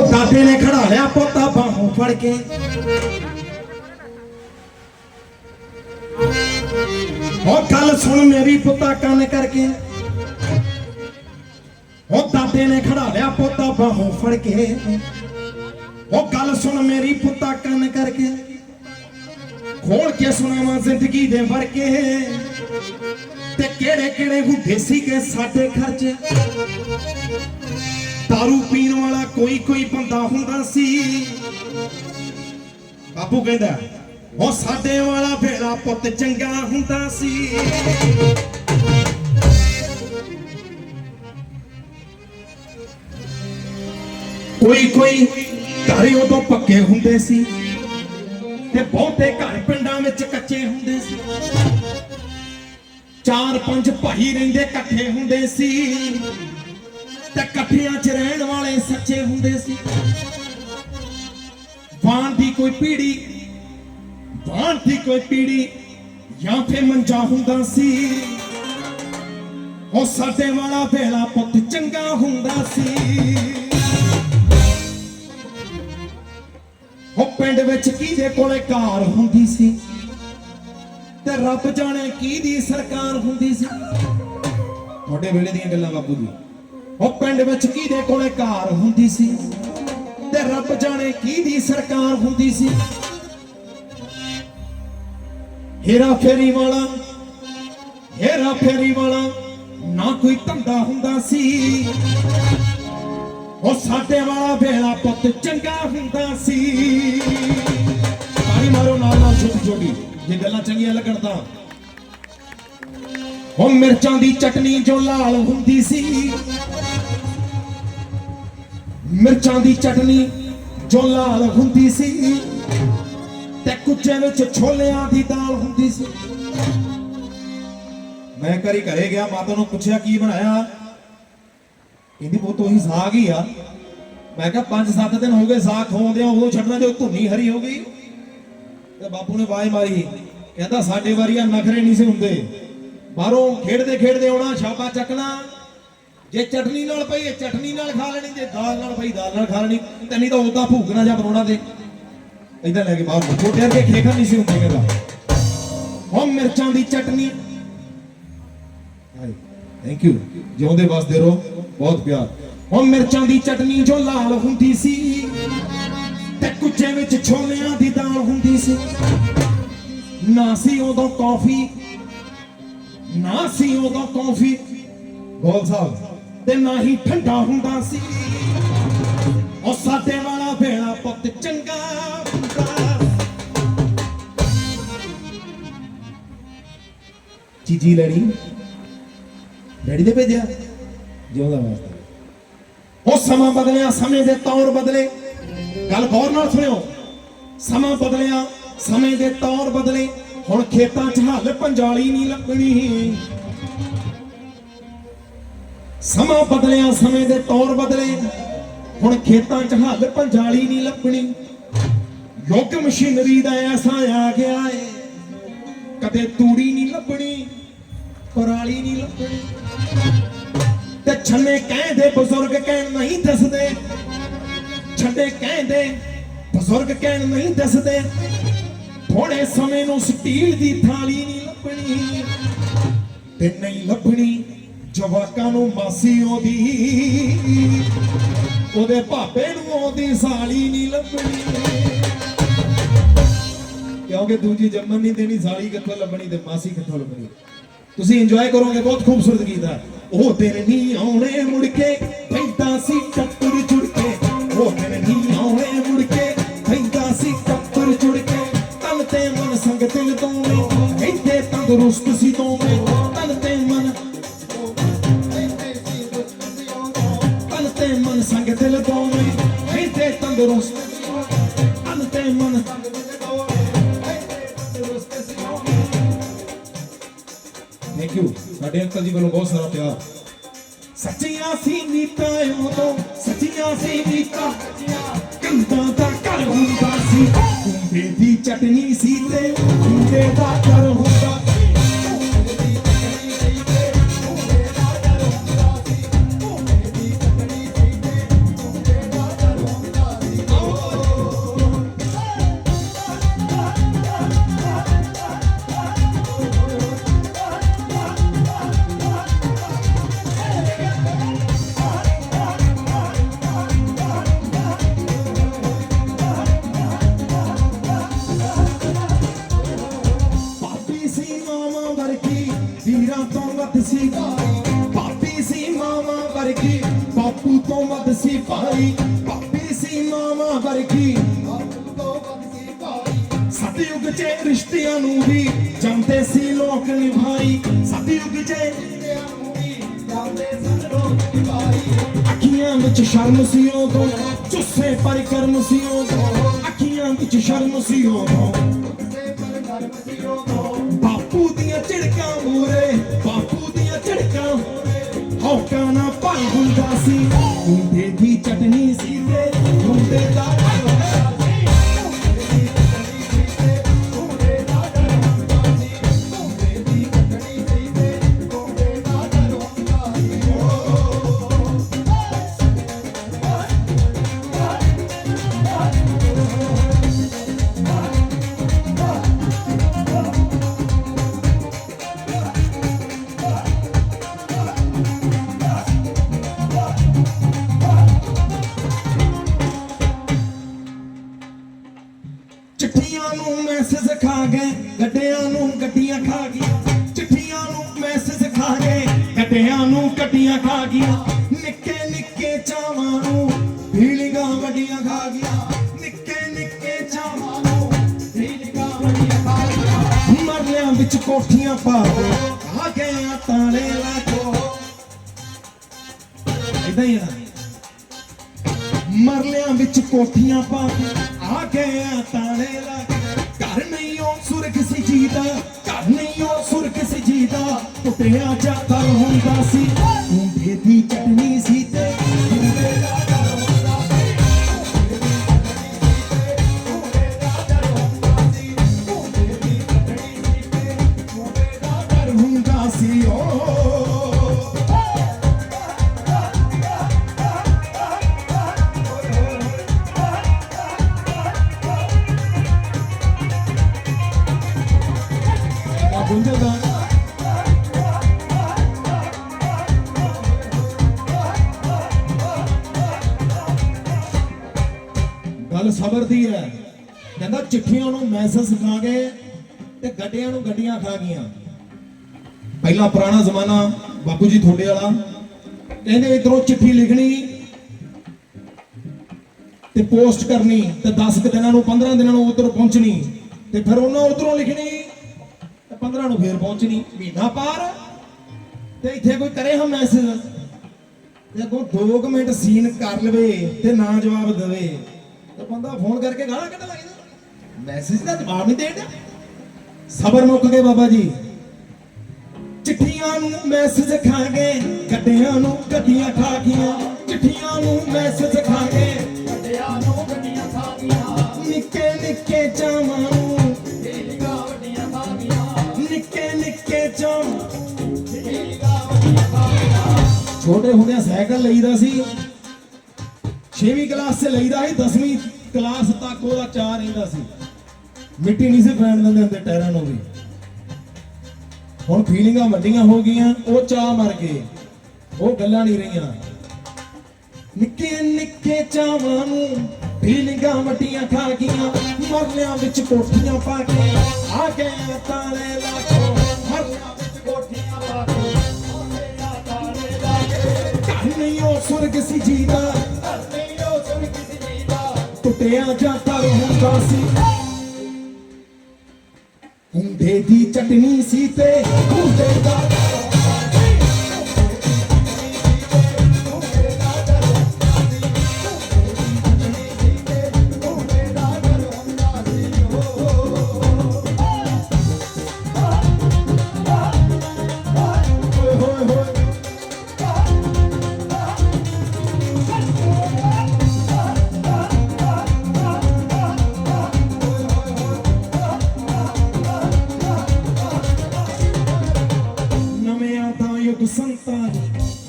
ਉਹ ਦਾਦੇ ਨੇ ਖੜਾ ਲਿਆ ਪੋਤਾ ਬਾਹੋਂ ਫੜ ਕੇ। ਉਹ ਗੱਲ ਸੁਣ ਮੇਰੀ ਪੁੱਤਾ ਕੰਨ ਕਰਕੇ। ਉਹ ਦਾਦੇ ਨੇ ਖੜਾ ਲਿਆ ਪੋਤਾ ਬਾਹੋਂ ਫੜ ਕੇ। ਉਹ ਗੱਲ ਸੁਣ ਮੇਰੀ ਪੁੱਤਾ ਕੰਨ ਕਰਕੇ। ਖੋਲ ਕੇ ਸੁਣਾਵਾਂ ਜ਼ਿੰਦਗੀ ਦੇ ਵਰਕੇ। ਤੇ ਕਿਹੜੇ ਕਿਹੜੇ ਹੁੰਦੇ ਸੀਗੇ ਸਾਡੇ ਖਰਚ? दारू ਪੀਣ ਵਾਲਾ ਕੋਈ ਕੋਈ ਬੰਦਾ ਹੁੰਦਾ ਸੀ ਬਾਪੂ ਕਹਿੰਦਾ ਉਹ ਸਾਡੇ ਵਾਲਾ ਵੇਲਾ ਪੁੱਤ ਚੰਗਾ ਹੁੰਦਾ ਸੀ ਕੋਈ ਕੋਈ ਘਰ ਉਦੋਂ ਪੱਕੇ ਹੁੰਦੇ ਸੀ ਤੇ ਬਹੁਤੇ ਘਰ ਪਿੰਡਾਂ ਵਿੱਚ ਕੱਚੇ ਹੁੰਦੇ ਸੀ ਚਾਰ ਪੰਜ ਭਾਈ ਰਹਿੰਦੇ ਇਕੱਠੇ ਹੁੰਦੇ ਸੀ ਤੇ ਇਕੱਠਿਆਂ 'ਚ ਰਹਿਣ ਵਾਲੇ ਸੱਚੇ ਹੁੰਦੇ ਸੀ। ਵਾਣ ਦੀ ਕੋਈ ਪੀੜੀ, ਵਾਣ ਦੀ ਕੋਈ ਪੀੜੀ ਜਾਂ ਫੇ ਮੰਜਾ ਹੁੰਦਾ ਸੀ। ਉਹ ਸਾਡੇ ਵਾਲਾ ਵੇਲਾ ਪੁੱਤ ਚੰਗਾ ਹੁੰਦਾ ਸੀ। ਉਹ ਪਿੰਡ ਵਿੱਚ ਕਿਹਦੇ ਕੋਲੇ ਕਾਰ ਹੁੰਦੀ ਸੀ? ਤੇ ਰੱਬ ਜਾਣੇ ਕਿਹਦੀ ਸਰਕਾਰ ਹੁੰਦੀ ਸੀ? ਤੁਹਾਡੇ ਵੇਲੇ ਦੀਆਂ ਗੱਲਾਂ ਬਾਪੂ ਜੀ। ਉਹ ਪਿੰਡ ਵਿੱਚ ਕਿਹਦੇ ਕੋਲੇ ਘਰ ਹੁੰਦੀ ਸੀ? ਤੇ ਰੱਬ ਜਾਣੇ ਕਿਹਦੀ ਸਰਕਾਰ ਹੁੰਦੀ ਸੀ? ਹੇਰਾ ਫੇਰੀ ਵਾਲਾ, ਹੇਰਾ ਫੇਰੀ ਵਾਲਾ, ਨਾ ਕੋਈ ਧੰਦਾ ਹੁੰਦਾ ਸੀ। ਉਹ ਸਾਡੇ ਵਾਲਾ ਵੇਲਾ ਪੁੱਤ ਚੰਗਾ ਹੁੰਦਾ ਸੀ। ਤਾੜੀ ਮਾਰੋ, ਨਾਲ ਨਾਲ ਛੋਟੀ ਛੋਟੀ, ਜੇ ਗੱਲਾਂ ਚੰਗੀਆਂ ਲੱਗਣ ਤਾਂ। ਉਹ ਮਿਰਚਾਂ ਦੀ ਚਟਨੀ ਜੋ ਲਾਲ ਹੁੰਦੀ ਸੀ। ਮਿਰਚਾਂ ਦੀ ਚਟਨੀ, ਜੋ ਲਾਲ ਹੁੰਦੀ ਸੀ। ਤੇ ਕੁੱਚੇ ਵਿੱਚ ਛੋਲਿਆਂ ਦੀ ਦਾਲ ਹੁੰਦੀ ਸੀ। ਮੈਂ ਕਰੀ ਘਰੇ ਗਿਆ, ਮਾਤਾ ਨੂੰ ਪੁੱਛਿਆ, ਕੀ ਬਣਾਇਆ? ਕਹਿੰਦੀ, ਪੁੱਤ, ਉਹੀ ਸਾਗ ਹੀ ਆ। ਮੈਂ ਕਿਹਾ 5-7 ਦਿਨ ਹੋ ਗਏ ਸਾਗ ਖਵਾਉਂਦੇ ਆ ਉਹ ਛੱਡਣਾ ਜੋ ਧੁੰਨੀ ਹਰੀ ਹੋ ਗਈ। ਤੇ ਬਾਪੂ ਨੇ ਆਵਾਜ਼ ਮਾਰੀ। ਕਹਿੰਦਾ, ਸਾਡੇ ਵਾਰੀ ਆ ਨਖਰੇ ਨਹੀਂ ਸੀ ਹੁੰਦੇ। ਬਾਹਰੋਂ ਖੇਡਦੇ ਖੇਡਦੇ ਆਉਣਾ, ਛਾਪਾ ਚੱਕਣਾ ਜੇ ਚਟਨੀ ਨਾਲ ਪਈ ਇਹ ਚਟਨੀ ਨਾਲ ਖਾ ਲੈਣੀ, ਜੇ ਦਾਲ ਨਾਲ ਪਈ, ਦਾਲ ਨਾਲ ਖਾ ਲੈਣੀ, ਤੇ ਨਹੀਂ ਤਾਂ ਉਦਾਂ ਭੂਕਣਾ ਜਾਂ ਬਣਾਉਣਾ ਤੇ ਇਦਾਂ ਲੈ ਕੇ ਬਾਹਰ ਛੋਟੇ ਵਰਗੇ ਖੇਖਾ ਨਹੀਂ ਸੀ ਹੁੰਦੇ ਕਹਿੰਦਾ ਉਹ ਮਿਰਚਾਂ ਦੀ ਚਟਨੀ। ਥੈਂਕ ਯੂ ਜਿਉਂਦੇ ਵਸਦੇ ਰਹੋ, ਬਹੁਤ ਪਿਆਰ। ਉਹ ਮਿਰਚਾਂ ਦੀ ਚਟਨੀ ਜੋ ਲਾਲ ਹੁੰਦੀ ਸੀ, ਤੇ ਕੁੱਚੇ ਵਿੱਚ ਛੋਲਿਆਂ ਦੀ ਦਾਲ ਹੁੰਦੀ ਸੀ। ਨਾ ਸੀ ਉਦੋਂ ਕਾਫੀ, ਨਾ ਸੀ ਉਦੋਂ ਕਾਫੀ। ਗੋਲ ਸਾਹਿਬ। ਤੇ ਨਾ ਹੀ ਠੰਡਾ ਹੁੰਦਾ ਸੀ। ਉਹ ਸਾਡੇ ਵਾਲਾ ਵੇਲਾ ਪੁੱਤ ਚੰਗਾ ਚੀਜੀ ਲੈਣੀ? ਡੈਡੀ ਦੇ ਭੇਜਿਆ? ਜਿਉਂਦਾ ਵਾਸਤੇ। ਉਹ ਸਮਾਂ ਬਦਲਿਆ, ਸਮੇਂ ਦੇ ਤੌਰ ਬਦਲੇ। ਗੱਲ ਗੌਰ ਨਾਲ ਸੁਣਿਓ। ਸਮਾਂ ਬਦਲਿਆ, ਸਮੇਂ ਦੇ ਤੌਰ ਬਦਲੇ। ਹੁਣ ਖੇਤਾਂ 'ਚ ਹੱਲ ਪੰਜਾਲੀ ਨਹੀਂ ਲੱਭਣੀ। ਸਮਾਂ ਬਦਲਿਆ, ਸਮੇਂ ਦੇ ਤੌਰ ਬਦਲੇ। ਹੁਣ ਖੇਤਾਂ 'ਚ ਹੱਲ ਪੰਜਾਲੀ ਨਹੀਂ ਲੱਭਣੀ। ਯੁੱਗ ਮਸ਼ੀਨਰੀ ਦਾ ਐਸਾ ਆ ਗਿਆ ਏ। ਕਦੇ ਤੂੜੀ ਨਹੀਂ ਲੱਭਣੀ, ਪਰਾਲੀ ਨਹੀਂ ਲੱਭਣੀ। ਤੇ ਛੰਨੇ ਕਹਿੰਦੇ, ਬਜ਼ੁਰਗ ਕਹਿਣ ਨਹੀਂ ਦੱਸਦੇ। ਛੱਡੇ ਕਹਿੰਦੇ, ਬਜ਼ੁਰਗ ਕਹਿਣ ਨਹੀਂ ਦੱਸਦੇ। ਥੋੜੇ ਸਮੇਂ ਨੂੰ ਸਟੀਲ ਦੀ ਥਾਲੀ ਨਹੀਂ ਲੱਭਣੀ ਤੇ ਨਹੀਂ ਲੱਭਣੀ। ਜਵਾਕਾਂ ਨੂੰ ਮਾਸੀ ਉਹਦੀ ਉਹਦੇ ਭਾਪੇ ਨੂੰ ਉਹਦੀ ਸਾਲੀ ਨਹੀਂ ਲੱਭਣੀ। ਕਿਉਂਕਿ ਦੂਜੀ ਜੰਮਣ ਨਹੀਂ ਦੇਣੀ, ਸਾਲੀ ਕਿੱਥੋਂ ਲੱਭਣੀ ਤੇ ਮਾਸੀ ਕਿੱਥੋਂ ਲੱਭਣੀ? ਤੁਸੀਂ ਇੰਜੋਏ ਕਰੋਗੇ, ਬਹੁਤ ਖੂਬਸੂਰਤ ਗੀਤ ਹੈ ਉਹ ਦਿਨ ਨਹੀਂ ਆਉਣੇ ਮੁੜ ਕੇ, ਪੈਂਦਾ ਸੀ ਟੱਕਰ ਜੁੜ ਕੇ। ਉਹ ਦਿਨ ਨਹੀਂ ਆਉਣੇ ਮੁੜ ਕੇ, ਪੈਂਦਾ ਸੀ ਟੱਕਰ ਜੁੜ ਕੇ। ਤਨ ਤੇ ਮਨ ਸੰਗ ਦਿਲ ਦੋਵੇਂ ਕਹਿੰਦੇ ਤੰਦਰੁਸਤ ਸੀ ਦੋਵੇਂ। ਸਾਡੇ ਅੰਕਲ ਜੀ ਵੱਲੋਂ ਬਹੁਤ ਸਾਰਾ ਪਿਆਰ। ਸੱਚੀਆਂ ਸੀ ਨੀਤਾਂ ਉਦੋਂ, ਸੱਚੀਆਂ ਸੀ ਨੀਤਾਂ ਕੰਦਾਂ ਦਾ ਘਰ ਹੁੰਦਾ ਸੀ। ਕੁੰਡੇ ਦੀ ਚਟਨੀ ਸੀ ਤੇ ਕੁੰਡੇ ਦਾ ਘਰ ਹੁੰਦਾ ਸੀ ਭਾਈ ਪਾਪੀ ਸੀ ਮਾਵਾ ਵਰਗੀ। ਸਤਿਯੁਗ 'ਚ ਰਿਸ਼ਤਿਆਂ ਨੂੰ ਵੀ ਜਾਂਦੇ ਸੀ ਲੋਕ ਨਿਭਾਈ। ਸਤਿਯੁਗ 'ਚ ਅੱਖੀਆਂ ਵਿੱਚ ਸ਼ਰਮ ਸੀ ਉਦੋਂ, ਚੁੱਸੇ ਪਰ ਕਰਮ ਸੀ ਉਦੋਂ, ਅੱਖੀਆਂ ਵਿੱਚ ਸ਼ਰਮ ਸੀ ਉਦੋਂ। ਬਾਪੂ ਦੀਆਂ ਝਿੜਕਾਂ ਮੂਰੇ ਹੌਕਾਂ ਨਾ ਭੰਗ ਹੁੰਦਾ ਸੀ। ਹੁੰਦੇ ਦੀ ਚਟਨੀ ਸੀ ਤੇ ਮੁੰਡੇ ਦਾ ਗਏ ਗੱਡਿਆਂ ਨੂੰ ਗੱਡੀਆਂ ਖਾ ਗਈਆਂ, ਚਿੱਠੀਆਂ ਨੂੰ ਮੈਸੇਜ ਖਾ ਗਏ, ਗੱਡਿਆਂ ਨੂੰ ਗੱਡੀਆਂ ਖਾ ਗਈਆਂ, ਨਿੱਕੇ ਨਿੱਕੇ ਚਾਵਾਂ ਨੂੰ ਫੀਲਿੰਗਾਂ ਵੱਡੀਆਂ ਖਾ ਗਈਆਂ, ਨਿੱਕੇ ਨਿੱਕੇ ਚਾਵਾਂ ਨੂੰ ਫੀਲਿੰਗਾਂ ਵੱਡੀਆਂ ਖਾ ਗਈਆਂ, ਮਰਲਿਆਂ ਵਿੱਚ ਕੋਠੀਆਂ ਪਾ ਆ ਗਏ ਆ ਤਾਲੇ ਲਾ ਕੇ ਇਦਾਂ ਹੀ ਆ। ਮਰਲਿਆਂ ਵਿੱਚ ਕੋਠੀਆਂ ਪਾ ਕੇ ਆ ਗਏ ਆ ਤਾਲੇ ਲਾ ਘਰ ਨਹੀਂ ਉਹ ਸੁਰਗ ਸੀ ਜੀਦਾ ਘਰ ਨਹੀਂ ਉਹ ਸੁਰਗ ਸੀ ਜੀਦਾ ਟੁੱਟਿਆ ਜਾਂਦਾ ਹੁੰਦਾ ਸੀ। ਮੁੰਡੇ ਦੀ ਚਟਨੀ ਸੀ ਆ ਗੱਲ ਸਬਰ ਦੀ ਹੈ। ਕਹਿੰਦਾ ਚਿੱਠੀਆਂ ਨੂੰ ਮੈਸੇਜ ਖਾ ਗਏ ਤੇ ਗੱਡਿਆਂ ਨੂੰ ਗੱਡੀਆਂ ਖਾ ਗਈਆਂ। ਪਹਿਲਾ ਪੁਰਾਣਾ ਜ਼ਮਾਨਾ, ਬਾਪੂ ਜੀ ਤੁਹਾਡੇ ਵਾਲਾ। ਕਹਿੰਦੇ ਇਧਰੋਂ ਚਿੱਠੀ ਲਿਖਣੀ ਤੇ ਪੋਸਟ ਕਰਨੀ ਤੇ 10 ਕੁ ਦਿਨਾਂ ਨੂੰ 15 ਦਿਨਾਂ ਨੂੰ ਉਧਰ ਪਹੁੰਚਣੀ ਤੇ ਫਿਰ ਉਹਨਾਂ ਉਧਰੋਂ ਲਿਖਣੀ। 15 ਨੂੰ ਫੇਰ ਪਹੁੰਚਣੀ, ਮਹੀਨਾ ਪਾਰ। ਤੇ ਇੱਥੇ ਕੋਈ ਕਰੇ ਹਾਂ ਮੈਸੇਜ ਤੇ ਅੱਗੋਂ 2 ਮਿੰਟ ਸੀਨ ਕਰ ਲਵੇ ਤੇ ਨਾ ਜਵਾਬ ਦੇਵੇ, ਤੇ ਬੰਦਾ ਫੋਨ ਕਰਕੇ ਗਾਲਾਂ ਕੱਢ ਲੱਗਦਾ ਮੈਸੇਜ ਦਾ ਜਵਾਬ ਨਹੀਂ ਦੇਣਾ ਸਬਰ ਮੁੱਕ ਗਏ ਬਾਬਾ ਜੀ। ਚਿੱਠੀਆਂ ਨੂੰ ਮੈਸੇਜ ਖਾ ਗਏ ਗੱਡਿਆਂ ਨੂੰ ਗੱਡੀਆਂ ਖਾ ਗਈਆਂ। ਚਿੱਠੀਆਂ ਨੂੰ ਮੈਸੇਜ ਖਾ ਗਏ ਨਿੱਕੇ ਨਿੱਕੇ ਚਾਵਾਂ ਛੋਟੇ ਹੁੰਦਿਆਂ ਸਾਈਕਲ ਲਈਦਾ ਸੀ। 6ਵੀਂ ਕਲਾਸ 'ਚ ਲਈਦਾ ਸੀ 10ਵੀਂ ਕਲਾਸ ਤੱਕ ਉਹਦਾ ਚਾਹ ਰਹਿੰਦਾ ਸੀ। ਮਿੱਟੀ ਨਹੀਂ ਸੀ ਪੈਣ ਦਿੰਦੇ ਹੁੰਦੇ ਟਾਇਰਾਂ ਨੂੰ ਵੀ। ਹੁਣ ਫੀਲਿੰਗਾਂ ਵੱਡੀਆਂ ਹੋ ਗਈਆਂ, ਉਹ ਚਾਹ ਮਰ ਗਏ। ਉਹ ਗੱਲਾਂ ਨਹੀਂ ਰਹੀਆਂ। ਨਿੱਕੇ ਨਿੱਕੇ ਚਾਵਾਂ ਨੂੰ ਫੀਲਿੰਗਾਂ ਵੱਡੀਆਂ ਖਾ ਗਈਆਂ ਮਰਨਿਆਂ ਵਿੱਚ ਕੋਠੀਆਂ ਪਾ ਕੇ। ਆ ਗਏ ਤਾਲੇ ਲਾ ਘਰ ਨਹੀਂ ਉਹ ਸੁਰਗ ਸੀ ਜੀਦਾ ਟੁੱਟਿਆ ਜਾਂਦਾ ਹੁੰਦਾ ਸੀ। ਹੁੰਦੇ ਦੀ ਚਟਨੀ ਸੀ ਤੇ ਹੁੰਦੇ ਦਾ ਯੁੱਗ ਸੰਤਾਨ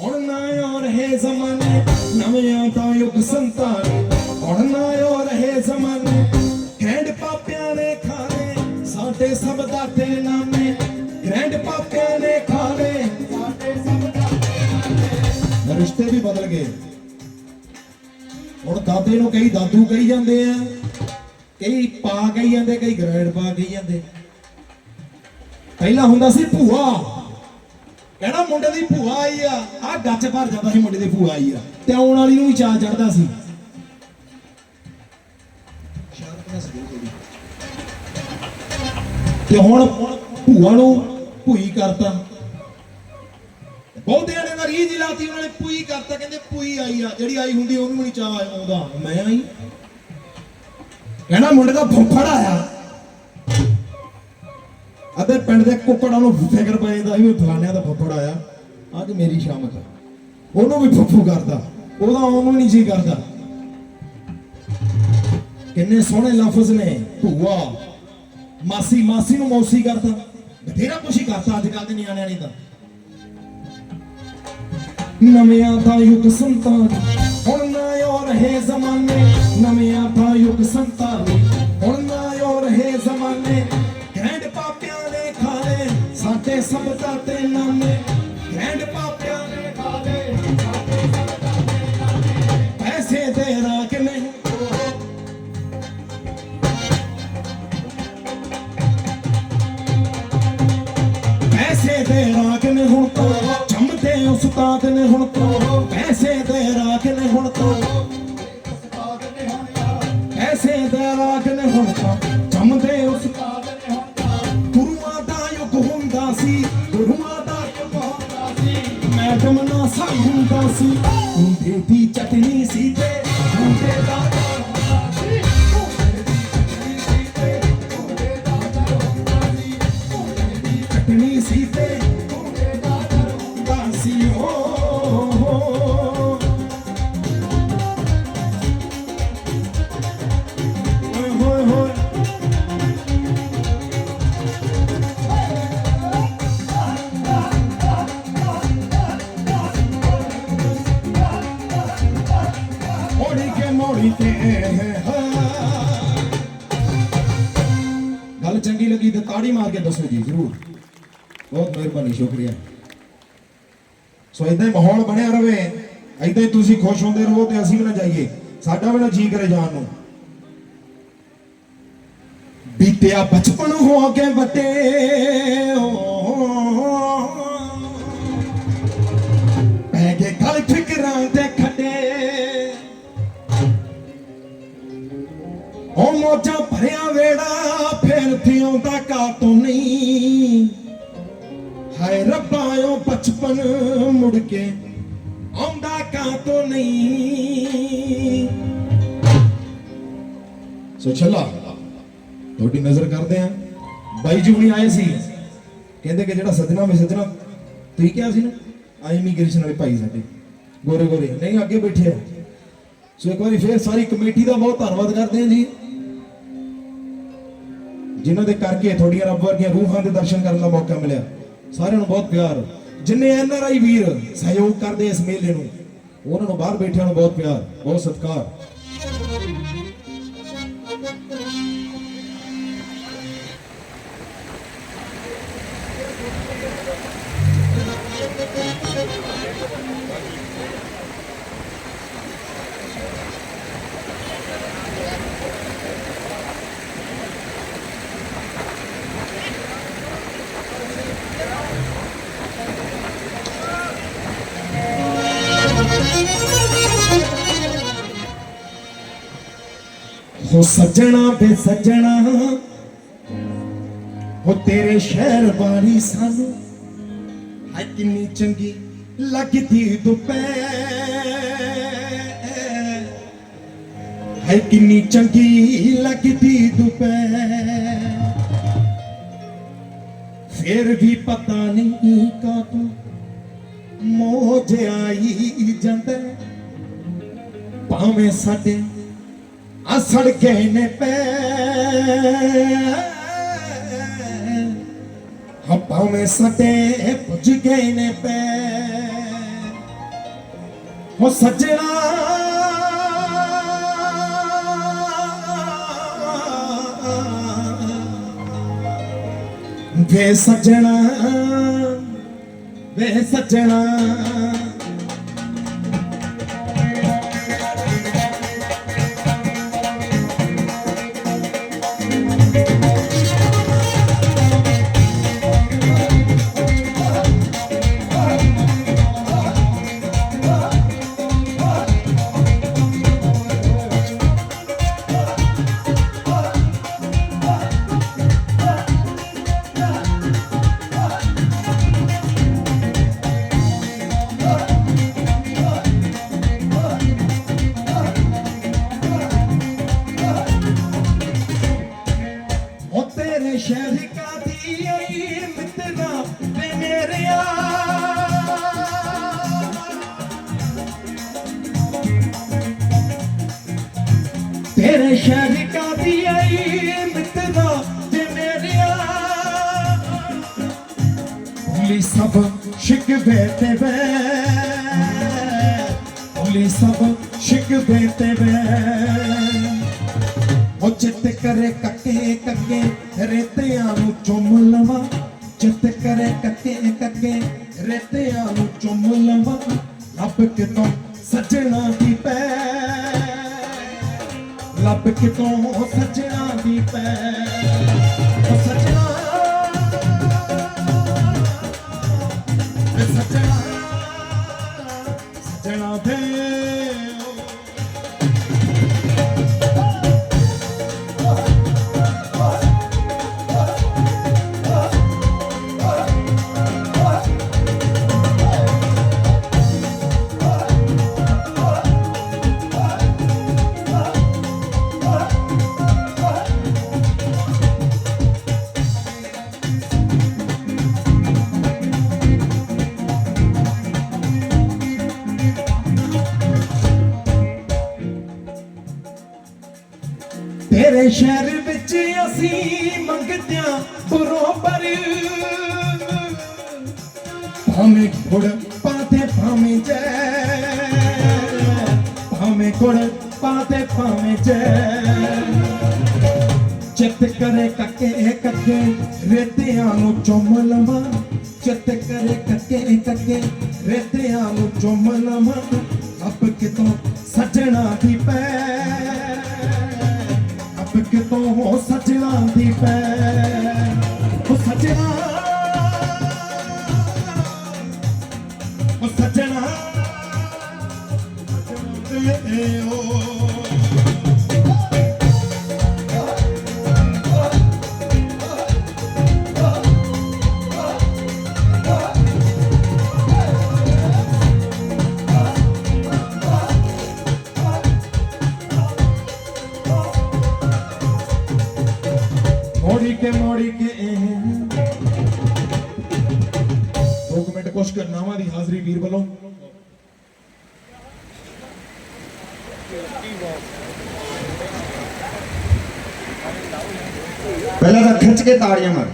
ਹੁਣ ਨਾ ਆ ਰਹੇ ਜ਼ਮਾਨੇ ਨਵਿਆਂ ਦਾ ਯੁੱਗ ਸੰਤਾਨ ਹੁਣ ਨਾ ਆ ਰਹੇ ਜ਼ਮਾਨੇ ਗ੍ਰੈਂਡ ਪਾਪਿਆਂ ਨੇ ਖਾਣੇ ਸਾਡੇ ਸਭ ਦਾ ਨਾਮੇ ਗ੍ਰੈਂਡ ਪਾਪਿਆਂ ਨੇ ਖਾਣੇ ਸਾਡੇ ਸਭ ਦਾ ਰਿਸ਼ਤੇ ਵੀ ਬਦਲ ਗਏ ਹੁਣ ਦਾਦੇ ਨੂੰ ਕਈ ਦਾਦੂ ਕਹੀ ਜਾਂਦੇ ਆ ਕਈ ਪਾ ਕਹੀ ਜਾਂਦੇ ਕਈ ਗ੍ਰੈਂਡ ਪਾ ਕਹੀ ਜਾਂਦੇ ਪਹਿਲਾਂ ਹੁੰਦਾ ਸੀ ਭੂਆ ਕਹਿਣਾ ਮੁੰਡੇ ਦੀ ਭੂਆ ਆਈ ਆ। ਆ ਗੱਚ ਭਰ ਜਾਂਦਾ ਸੀ ਮੁੰਡੇ ਦੀ ਭੂਆ ਆਈ ਆ। ਤੇ ਆਉਣ ਵਾਲੀ ਨੂੰ ਵੀ ਚਾਹ ਚੜਦਾ ਸੀ। ਤੇ ਹੁਣ ਭੂਆ ਨੂੰ ਭੂਈ ਕਰਤਾ। ਬਹੁਤਿਆਂ ਨੇ ਤਾਂ ਰੀਝ ਉਹਨਾਂ ਨੇ, ਭੂਈ ਕਰਤਾ, ਕਹਿੰਦੇ ਭੂਈ ਆਈ ਆ। ਜਿਹੜੀ ਆਈ ਹੁੰਦੀ ਉਹਨੂੰ ਵੀ ਨਹੀਂ ਚਾਹ ਆਉਂਦਾ। ਮੈਂ ਆਈ। ਕਹਿੰਦਾ ਮੁੰਡੇ ਦਾ ਫੁੱਫੜ ਆਇਆ। ਅਤੇ ਪਿੰਡ ਦੇ ਕੁੱਕੜਾਂ ਨੂੰ ਫਿਕਰ ਪੈ ਜਾਂਦਾ ਸੀ ਵੀ ਫਲਾਣਿਆਂ ਦਾ ਫੁੱਫੜ ਆਇਆ। ਅੱਜ ਮੇਰੀ ਸ਼ਾਮਤ ਆ। ਉਹਨੂੰ ਵੀ ਫੁੱਫੂ ਕਰਦਾ। ਉਹਦਾ ਉਹਨੂੰ ਨਹੀਂ ਜੀ ਕਰਦਾ। ਕਿੰਨੇ ਸੋਹਣੇ ਲਫ਼ਜ਼ ਨੇ। ਭੂਆ, ਮਾਸੀ ਮਾਸੀ ਨੂੰ ਮੌਸੀ ਕਰਦਾ। ਬਥੇਰਾ ਕੁਛ ਹੀ ਕਰਤਾ ਅੱਜ ਕੱਲ ਦੇ ਨਿਆਣਿਆਂ ਨੇ ਤਾਂ। ਨਵਿਆਂ ਦਾ ਯੁੱਗ ਸੰਤਾਨ। ਹੁਣ ਨਾ ਹੋ ਰਹੇ ਜ਼ਮਾਨੇ। ਨਵਿਆਂ ਦਾ ਯੁੱਗ ਸੰਤਾਨ। ਹੁਣ ਨਾ ਹੋ ਰਹੇ ਜ਼ਮਾਨੇ। ਸਾਡੇ ਸਭ ਦਾ ਤੇ ਨਾਮੇ ਗ੍ਰੈਂਡ ਪਾਪਿਆਂ ਨੇ ਖਾਲੇ ਪੈਸੇ ਦੇ ਰਾਗ ਨੇ। ਪੈਸੇ ਦੇ ਰਾਗ ਨੇ ਹੁਣ ਤੋਂ, ਜੰਮਦੇ ਉਸਤਾਦ ਨੇ ਹੁਣ ਤੋਂ, ਪੈਸੇ ਦੇ ਸੋ ਹੀ ਮਾਹੌਲ ਬਣਿਆ ਰਵੇ। ਇਦਾਂ ਹੀ ਤੁਸੀਂ ਖੁਸ਼ ਹੁੰਦੇ ਰਹੋ ਤੇ ਅਸੀਂ ਵੀ ਨਾ ਜਾਈਏ। ਸਾਡਾ ਵੀ ਨਾ ਜੀ ਕਰੇ ਜਾਣ ਨੂੰ। ਬੀਤਿਆ ਬਚਪਨ ਹੋ ਕੇ ਵੱਡੇ ਪੈ ਗਏ ਕਲ ਫਿਕਰਾਂ ਤੇ ਖੱਡੇ। ਉਹ ਮੋਜਾ ਭਰਿਆ ਵੇੜਾ, ਫੇਰ ਥਿਉਂਦਾ ਕਾ ਤੋਂ ਨਹੀਂ। ਹਾਏ ਰੱਬਾ ਬਚਪਨ ਮੁੜ ਕੇ ਆਉਂਦਾ ਕਾ ਤੋਂ ਨਹੀਂ? ਸੋ ਚੱਲਾ ਤੁਹਾਡੀ ਨਜ਼ਰ ਕਰਦੇ ਆ ਬਾਈ ਜੀ ਹੁਣੀ ਆਏ ਸੀ। ਕਹਿੰਦੇ ਕਿ ਜਿਹੜਾ ਸੱਜਣਾ ਵੇ ਸੱਜਣਾ, ਤੁਸੀਂ ਕਿਹਾ ਸੀ ਨਾ? ਆ ਇਮੀਗ੍ਰੇਸ਼ਨ ਵਾਲੇ ਭਾਈ ਸਾਡੇ। ਗੋਰੇ ਗੋਰੇ। ਨਹੀਂ, ਅੱਗੇ ਬੈਠੇ ਆ। ਸੋ ਇੱਕ ਵਾਰੀ ਫੇਰ ਸਾਰੀ ਕਮੇਟੀ ਦਾ ਬਹੁਤ ਧੰਨਵਾਦ ਕਰਦੇ ਹਾਂ ਜੀ। ਜਿਨ੍ਹਾਂ ਦੇ ਕਰਕੇ ਤੁਹਾਡੀਆਂ ਰੱਬ ਵਰਗੀਆਂ ਰੂਹਾਂ ਦੇ ਦਰਸ਼ਨ ਕਰਨ ਦਾ ਮੌਕਾ ਮਿਲਿਆ। ਸਾਰਿਆਂ ਨੂੰ ਬਹੁਤ ਪਿਆਰ। ਜਿੰਨੇ ਐਨ ਆਰ ਆਈ ਵੀਰ ਸਹਿਯੋਗ ਕਰਦੇ ਇਸ ਮੇਲੇ ਨੂੰ, ਉਹਨਾਂ ਨੂੰ ਬਾਹਰ ਬੈਠਿਆਂ ਨੂੰ ਬਹੁਤ ਪਿਆਰ, ਬਹੁਤ ਸਤਿਕਾਰ। ਹੋ ਸੱਜਣਾ ਬੇ ਸੱਜਣਾ। ਉਹ ਤੇਰੇ ਸ਼ਹਿਰ ਵਾਲੀ ਸਾਨੂੰ ਹਾਏ ਕਿੰਨੀ ਚੰਗੀ ਲੱਗਦੀ ਦੁਪਹਿਰ। ਹਾਏ ਕਿੰਨੀ ਚੰਗੀ ਲੱਗਦੀ ਦੁਪਹਿਰ। ਫਿਰ ਵੀ ਪਤਾ ਨਹੀਂ ਕਾਤੋਂ ਮੋਜ ਆਈ ਜਾਂਦਾ। ਭਾਵੇਂ ਸਾਡੇ ਅਸੜ ਗਏ ਨੇ ਪੈ। ਹੱਪਾਂ ਮੇ ਸਟੇ, ਪੁੱਜ ਗਏ ਨੇ ਪੈ। ਹੋ ਸੱਜਣਾ ਵੇ ਸੱਜਣਾ ਵੇ ਸੱਜਣਾ। ਸ਼ਹਿਰ ਕਾਦੀ ਆਈ ਮਿੱਤਰਾ ਵੇ ਮੇਰਿਆ ਤੇਰੇ ਸ਼ਹਿਰ ਕਾਦੀ ਆਈ ਮਿੱਤਰਾ ਵੇ ਮੇਰਿਆ ਭੁੱਲੀ ਸਭ ਸ਼ਿਕਵੇ ਤੇ ਵੇ। ਭੁੱਲੀ ਸਭ ਸ਼ਿਕਵੇ ਤੇ ਵੇ। ਚਿੱਤ ਕਰੇ ਕੱਕੇ ਕੱਕੇ ਰੇਤਿਆਂ ਨੂੰ ਚੁੰਮ ਲਵਾਂ। ਚਿੱਤ ਕਰੇ ਕੱਕੇ ਕੱਕੇ ਰੇਤਿਆਂ ਨੂੰ ਚੁੰਮ ਲਵਾਂ। ਲੱਭ ਕਿਤੋਂ ਸੱਜਣਾ ਦੀ ਪੈ। ਲੱਭ ਕਿਤੋਂ ਸੱਜਣਾ ਦੀ ਪੈ। ਸੱਜਣਾ ਸ਼ਹਿਰ ਵਿੱਚ ਅਸੀਂ ਮੰਗਦਿਆਂ ਬਰੋਬਰ। ਭਾਵੇਂ ਗੁੜ ਪਾਤੇ, ਭਾਵੇਂ ਜੈ ਭਾਵੇਂ ਗੁੜ ਪਾਤੇ, ਭਾਵੇਂ ਜੈ ਚਿੱਤ ਕਰੇ ਕੱਕੇ ਕੱਕੇ ਰੇਤਿਆਂ ਨੂੰ ਚੁੰਮ ਲਵਾਂ। ਚਿੱਤ ਕਰੇ ਕੱਕੇ ਕੱਕੇ ਰੇਤਿਆਂ ਨੂੰ ਚੁੰਮ ਲਵਾਂ। ਅੱਬ ਕਿਤੋਂ ਸੱਜਣਾ ਦੀ ਪੈ ਅੱਬ ਕਿਤੋਂ ਹੋ ਸੱਜਣਾ ਦੀ ਪੈ ਉਹ ਸੱਜਣਾ। ਉਹ ਸੱਜਣਾ। ਏ ਓ। ਪਹਿਲਾਂ